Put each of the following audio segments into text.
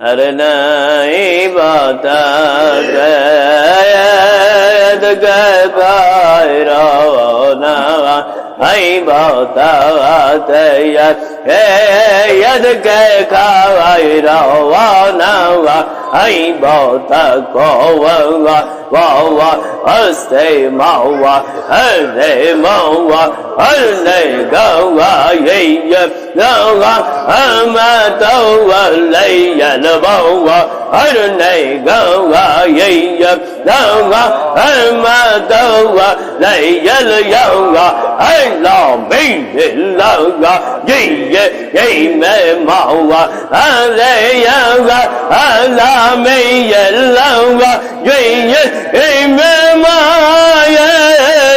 ہر نئی بات ऐ बहुत गोवा वावा हस्ते मावा हरे मावा हरे गवा ये गवा हम तो लैन बवा हरे गवा ये गवा हम तो लैन यवा la mi la ga ye ye ye me ma wa ale ya ga ala me ye la ga ye ye ye me ma ye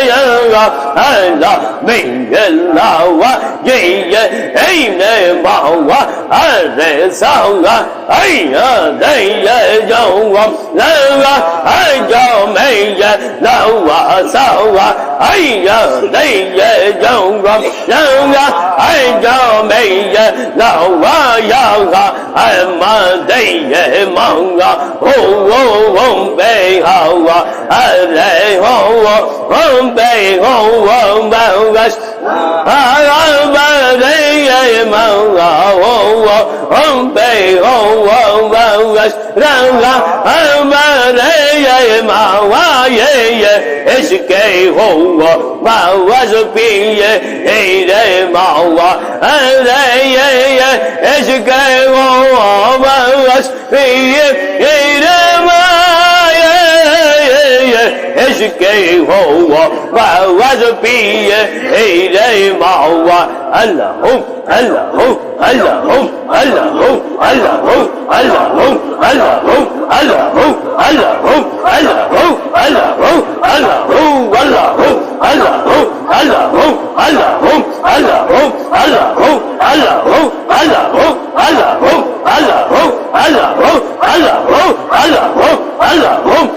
ya ga ala me ye la wa ye ye ye me ma wa ale sa ga 哎呀，哎呀，叫我人啊，哎呀，没呀，那我操啊，哎呀，哎呀，叫我人啊，哎呀，没呀，那我呀啊，哎妈的呀，忙啊，哦哦哦，背好啊，哎来好啊，哦背好啊，忙啊，啊啊，把人也忙啊，哦哦，哦背好。रंगा अमर मावाए इसके हो वावस पिए हे रे मावा अरे इसके हो वावस पिए کے ہوا بعوض پیئے ہیرے ماوا اللہم اللہم اللہم اللہم اللہم اللہم اللہم اللہم اللہم اللہم اللہم اللہم اللہم اللهم اللهم اللهم اللهم اللهم اللهم اللهم اللهم اللهم اللهم اللهم اللهم اللهم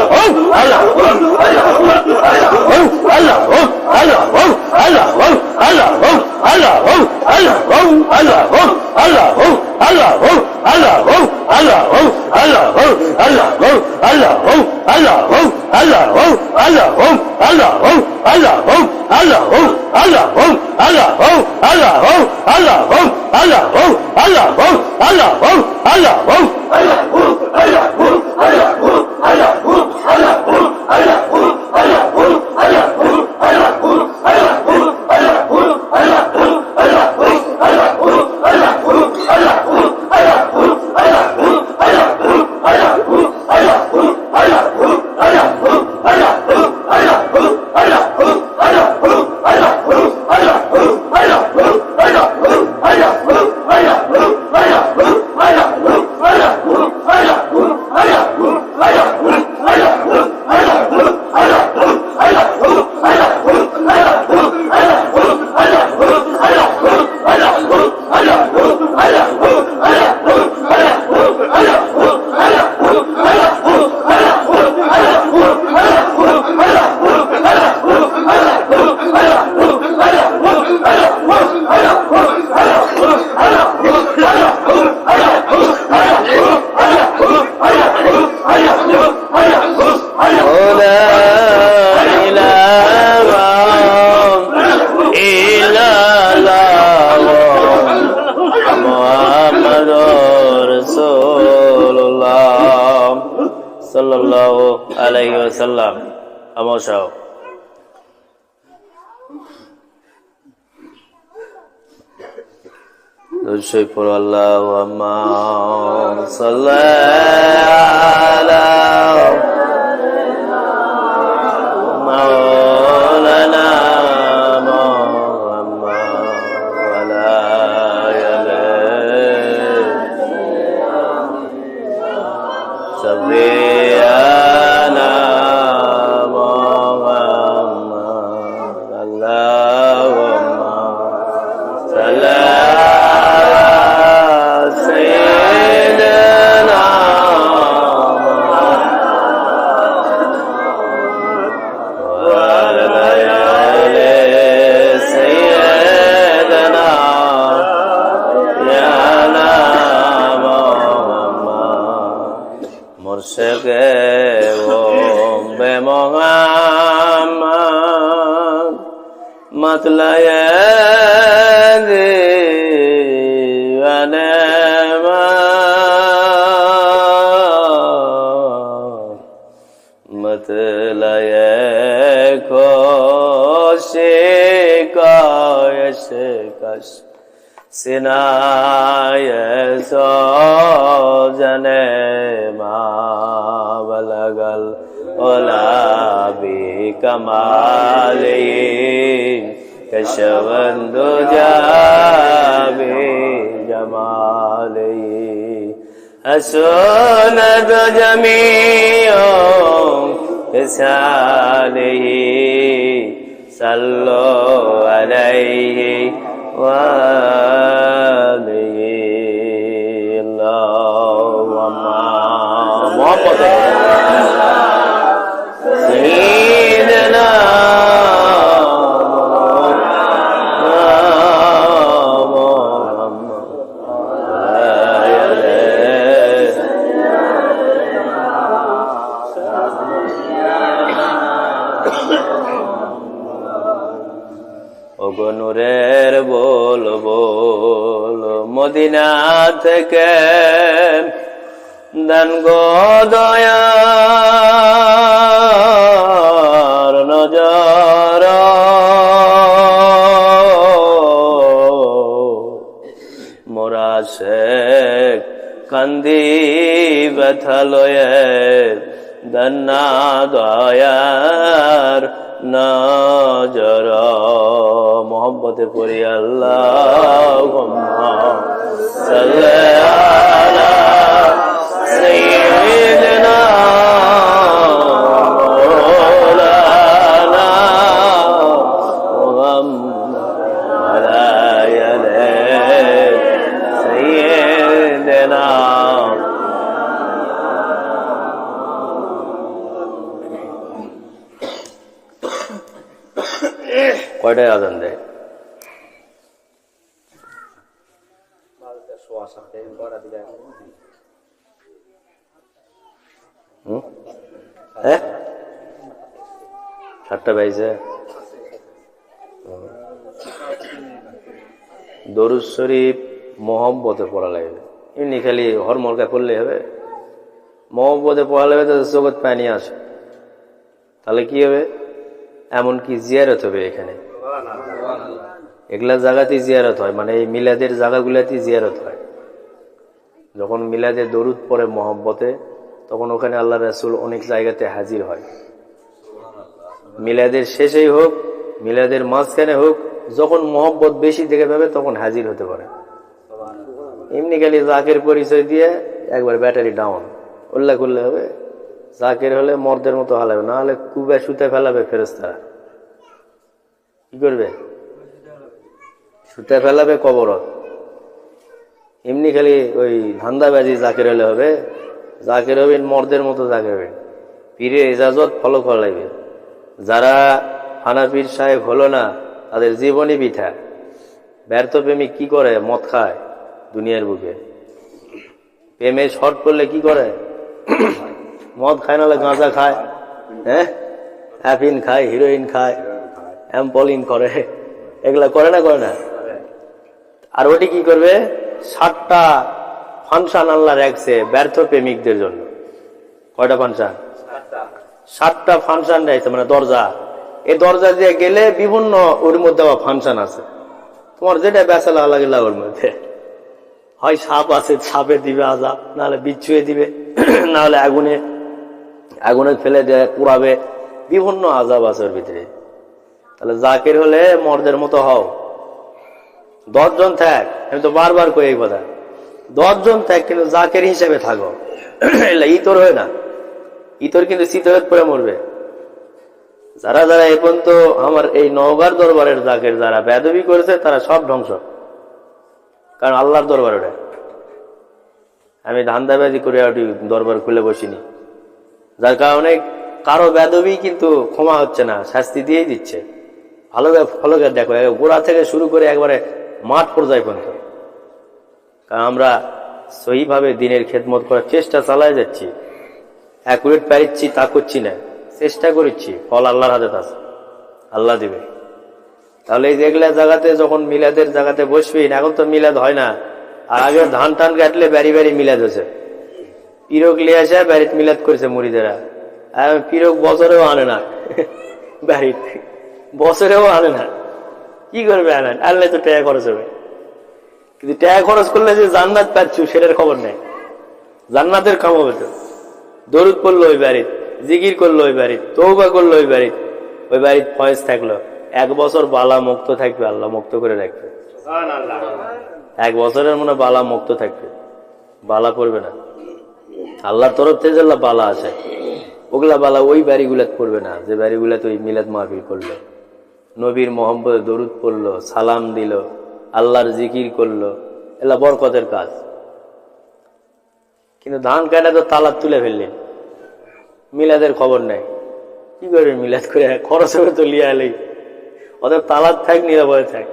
Oh, Allah. sallallahu alaihi wasallam আমার সহ شكر الله وما صلى على مطلع کوشکایش کش سنای سوزن ما بلغل اولا بی کمالی کشوند جابی جمالی حسنت جميع لسانه صلوا عليه وآله اللهم محمد অগনুরের বল বল মদিনা থেকে দান গো দয়ার নজর। মোরা শেখ কান্দি ব্যথালয়ে দন্না দয়ার নজর। মোহাম্মতে পড়ি আল্লাহ সাল্লাহ কয়টায় আজান দেয়? হ্যাঁ? সাতটা বাইজে দরুদ শরীফ মোহব্বতে পড়া লাগবে। এমনি খালি হরমলকা করলে হবে। মোহব্বতে পড়া লাগবে তাদের জগৎ পানি আসে তাহলে কি হবে? এমনকি জিয়ারত হবে এখানে। এগুলা জায়গাতেই জিয়ারত হয় মানে এই মিলাদের জায়গাগুলাতেই জিয়ারত হয়। যখন মিলাদের দরুদ পড়ে মহব্বতে, তখন ওখানে আল্লাহ রাসুল অনেক জায়গাতে হাজির হয়। মিলাদের শেষেই হোক, মিলাদের মাঝখানে হোক, যখন মহব্বত বেশি দেখে পাবে, তখন হাজির হতে পারে। এমনি খালি জাকের পরিচয় দিয়ে একবার ব্যাটারি ডাউন। উল্লেখ করলে হবে, জাকের হলে মর্দের মতো হালাবে, না হলে কুবে সুতে ফেলাবে ফেরস্তারা কি করবে? সুতে ফেলাবে কবরত। এমনি খালি ওই ধান্দাবাজি জাকের হলে হবে। জাকের হবেন মর্দের মতো জাকের হবেন পীরের ইজাজত ফলো করা লাগবে। যারা হানাফির সাহেব হলো না, তাদের জীবনই পিঠা ব্যর্থ প্রেমিক কি করে? মদ খায় দুনিয়ার বুকে। প্রেমে শর্ট করলে কি করে? মদ খায় নাহলে গাঁজা খায়। হ্যাঁ? অ্যাফিন খায়, হিরোইন খায়। অ্যাম্পলিন করে। এগুলা করে না করে না? আর ওটি কি করবে? ষাটটা ফাংশন আল্লাহ রাখছে ব্যর্থ প্রেমিকদের জন্য। কয়টা ফাংশন? সাতটা। ফাংশন রয়েছে মানে দরজা। এই দরজা দিয়ে গেলে বিভিন্ন ওর মধ্যে আবার ফাংশন আছে। তোমার যেটা বেসা লাগে ওর মধ্যে। হয় সাপ আছে সাপে দিবে আজাব নাহলে বিচ্ছুয়ে দিবে নাহলে আগুনে আগুনে ফেলে দেয় পুরাবে বিভিন্ন আজাব আছে ওর ভিতরে। তাহলে জাকির হলে মর্দের মতো হও। দশজন থাক আমি তো বারবার কই এই কথা। দশজন থাক কিন্তু জাকের হিসেবে থাকো। ইতর হয় না। ইতর কিন্তু শীতলত পরে মরবে। যারা যারা এখন তো আমার এই নওগার দরবারের জাকের যারা বেদবি করেছে, তারা সব ধ্বংস। কারণ আল্লাহর দরবার ওটা। আমি ধান্দাবাজি করে ওটি দরবার খুলে বসিনি। যার কারণে কারও বেদবি কিন্তু ক্ষমা হচ্ছে না, শাস্তি দিয়েই দিচ্ছে। ভালো করে ভালো করে দেখো। গোড়া থেকে শুরু করে একবারে মাঠ পর্যায়ে পর্যন্ত। কারণ আমরা সহিভাবে দিনের খেদমত করার চেষ্টা চালাই যাচ্ছি। অ্যাকুরেট পারিচ্ছি তা করছি না। চেষ্টা করছি। ফল আল্লাহর হাতে আছে। আল্লাহ দিবে। তাহলে এই যেগুলা জায়গাতে যখন মিলাদের জায়গাতে বসবি এখন তো মিলাদ হয় না। আর আগে ধান টান কাটলে ব্যারি ব্যারি মিলাদ হয়েছে। পিরক লিয়ে আসে ব্যারিত মিলাদ করেছে মুড়িদেরা। আর পিরক বছরেও আনে না। ব্যারিত বছরেও আনে না। কি করবে আনেন? আনলে তো টাকা খরচ হবে। কিন্তু টাকা খরচ করলে যে জান্নাত পাচ্ছ সেটার খবর নেই। জান্নাতের কাম হবে তো। দরুদ পড়ল ওই বাড়ির জিকির করল ওই বাড়ির তৌবা করল ওই বাড়ির। ওই বাড়ির ফয়েজ থাকল। এক বছর বালা মুক্ত থাকবে আল্লাহ মুক্ত করে রাখবে। এক বছরের মনে হয় বালা মুক্ত থাকবে। বালা পড়বে না। আল্লাহর তরফ থেকে বালা আছে ওগুলা বালা ওই বাড়িগুলাত পড়বে না যে বাড়িগুলাতে ওই মিলাদ মাহফিল করল। নবীর মোহাম্মদে দরুদ পড়ল, সালাম দিল, আল্লাহর জিকির করল, এলা বরকতের কাজ। কিন্তু ধান কাটা তো তালাব তুলে ফেললেন। মিলাদের খবর নাই। কি করবে মিলাদ করে? খরচ হবে তো লিয়া এলেই ওদের তালাব থাক, নিরাপদে থাক।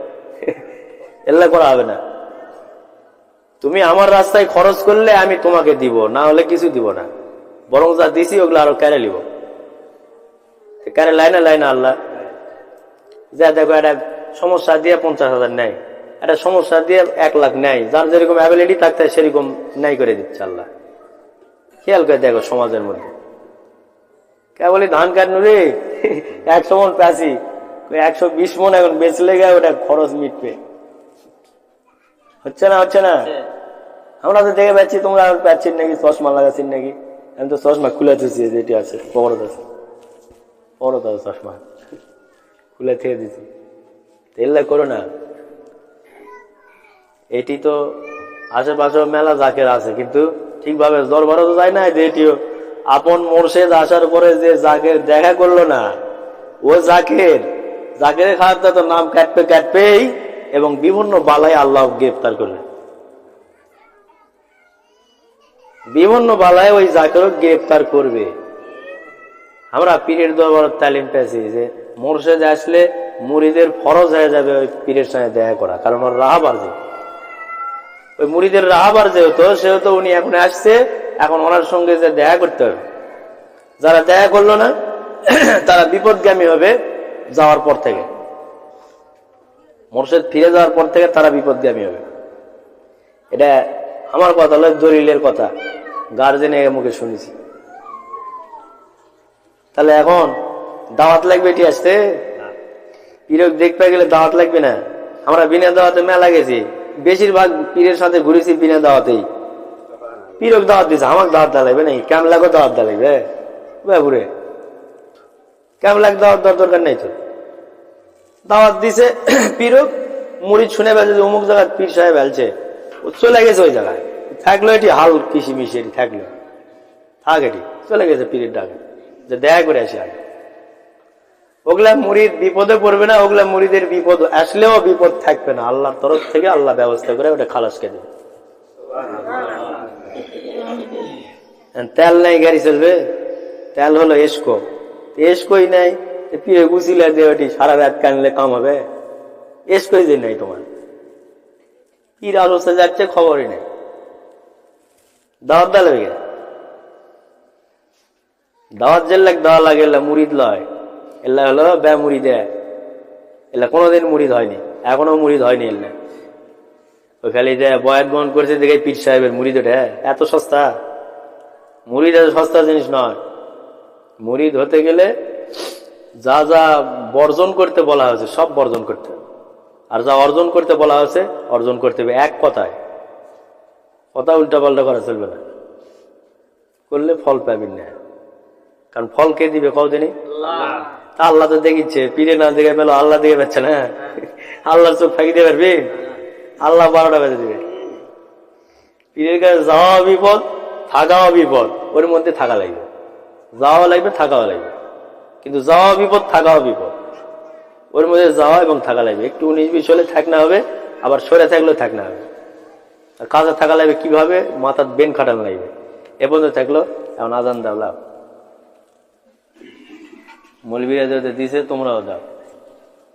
এল্লা করা হবে না। তুমি আমার রাস্তায় খরচ করলে আমি তোমাকে দিব, না হলে কিছু দিব না। বরং যা দিছি, ওগুলো আরও কেড়ে নিব। কেড়ে লাইনে লাইনে আল্লাহ। যা দেখো একটা সমস্যা দিয়ে পঞ্চাশ হাজার নেয়। একটা সমস্যা দিয়ে এক লাখ নেয়। যার যেরকম অ্যাবিলিটি থাকতে হয় সেরকম নেয় করে দিচ্ছে আল্লাহ। খেয়াল করে দেখো সমাজের মধ্যে। কে বলি, ধান কাটনু রে একশো মন প্যাসি একশো বিশ মন এখন বেচলে গে ওটা খরচ মিটবে। হচ্ছে না হচ্ছে না? আমরা তো দেখে পাচ্ছি, তোমরা পাচ্ছেন নাকি? চশমা লাগাচ্ছেন নাকি? আমি তো চশমা খুলে যেটি আছে, পরত আছে। পরত আছে চশমা। খুলে থেকে দিছি তেল্লা করো না। এটি তো আশেপাশে মেলা জাকের আছে, কিন্তু ঠিকভাবে দরবারও তো যায় না যে এটিও। আপন মোর্শেদ আসার পরে যে জাকের দেখা করল না, ও জাকের জাকের খাওয়ার তো নাম কাটবে কাটবেই এবং বিভিন্ন বালাই আল্লাহ গ্রেফতার করবে বিভিন্ন বালায় ওই জাকেরও গ্রেফতার করবে। আমরা পীরের দরবার তালিম পেয়েছি যে মোর্শেদ আসলে মুড়িদের ফরজ হয়ে যাবে ওই পীরের সঙ্গে দেখা করা, কারণ ওর রাহা বাড়ছে ওই মুড়িদের রাহাবার যেহেতু, সেহেতু উনি এখন আসছে, এখন ওনার সঙ্গে যে দেখা করতে হবে। যারা দেখা করল না, তারা বিপদগামী হবে যাওয়ার পর থেকে। মোর্শেদ ফিরে যাওয়ার পর থেকে তারা বিপদগামী হবে। এটা আমার কথা হলো, দলিলের কথা। গার্জেনের মুখে শুনেছি। তাহলে এখন দাওয়াত লাগবে এটি আসতে? পীরক দেখতে গেলে দাওয়াত লাগবে না। আমরা বিনা দাওয়াতে মেলা গেছি। বেশিরভাগ পীরের সাথে ঘুরেছি বিনা দাওয়াতেই। পীরক দাওয়াত দিছে আমার দাওয়াত দেওয়া লাগবে নাকি? লাগো দাওয়াত দেওয়া লাগবে? কেমন লাগ দাওয়াত দেওয়ার দরকার নেই তো? দাওয়াত দিছে পীরক। মুড়ি শুনে বেলছে অমুক জায়গায় পীর সাহেব বেলছে ও চলে গেছে ওই জায়গায়। থাকল এটি হাল কৃষি মিশি এটি, থাকল। থাক এটি, চলে গেছে পীরের ডাকে। যে দেখা করে আসি আগে। ওগুলা মুড়ির বিপদে পড়বে না, ওগুলা মুড়িদের বিপদ আসলেও বিপদ থাকবে না। আল্লাহর তরফ থেকে আল্লাহ ব্যবস্থা করে ওটা খালাসকে দেবে। তেল নাই, গাড়ি চলবে। তেল হলো এসকো। এসকোই নাই পিয়ে গুছিলা দিয়ে ওটি সারা রাত কানলে কাম হবে। এসকোই যে নাই তোমার। কি অবস্থা যাচ্ছে, খবরই নেই। দাওয়াত দা লাগে? দাওয়াত জেল লাগ দেওয়া লাগে মুড়িদ লয়। এলা হলো বে মুড়ি দেয় এলা কোনোদিন মুড়িদ হয়নি, এখনও মুড়িদ হয়নি এলা ওই খালি যে বয়াত বহন করেছে দেখে পীর সাহেবের মুড়িদ ওঠে এত সস্তা। মুড়িদ এত সস্তা জিনিস নয়। মুড়িদ হতে গেলে যা যা বর্জন করতে বলা হয়েছে, সব বর্জন করতে আর যা অর্জন করতে বলা হয়েছে, অর্জন করতে হবে এক কথায়। কথা উল্টাপাল্টা করা চলবে না। করলে ফল পাবেন না। কারণ ফল কে দিবে তা আল্লাহ তো দেখিচ্ছে, পীরে না দেখে পেল, আল্লাহ দেখে পাচ্ছে না। আল্লাহর চোখ ফাঁকি দিয়ে পারবি? আল্লাহ বারোটা বেজে দিবে। পীরের কাছে যাওয়া বিপদ, থাকাও বিপদ, ওর মধ্যে থাকা লাগবে। যাওয়া লাগবে, থাকাও লাগবে। কিন্তু যাওয়া বিপদ, থাকাও বিপদ। ওর মধ্যে যাওয়া এবং থাকা লাগবে। একটু উনিশ বিশ হলে থাকনা হবে, আবার সরে থাকলেও থাকনা হবে। আর কাজে থাকা লাগবে কীভাবে? মাথার বেন খাটানো লাগবে। এ পর্যন্ত থাকল, এখন আজান দাও লাভ মৌলবীরা যাতে দিছে তোমরাও দাও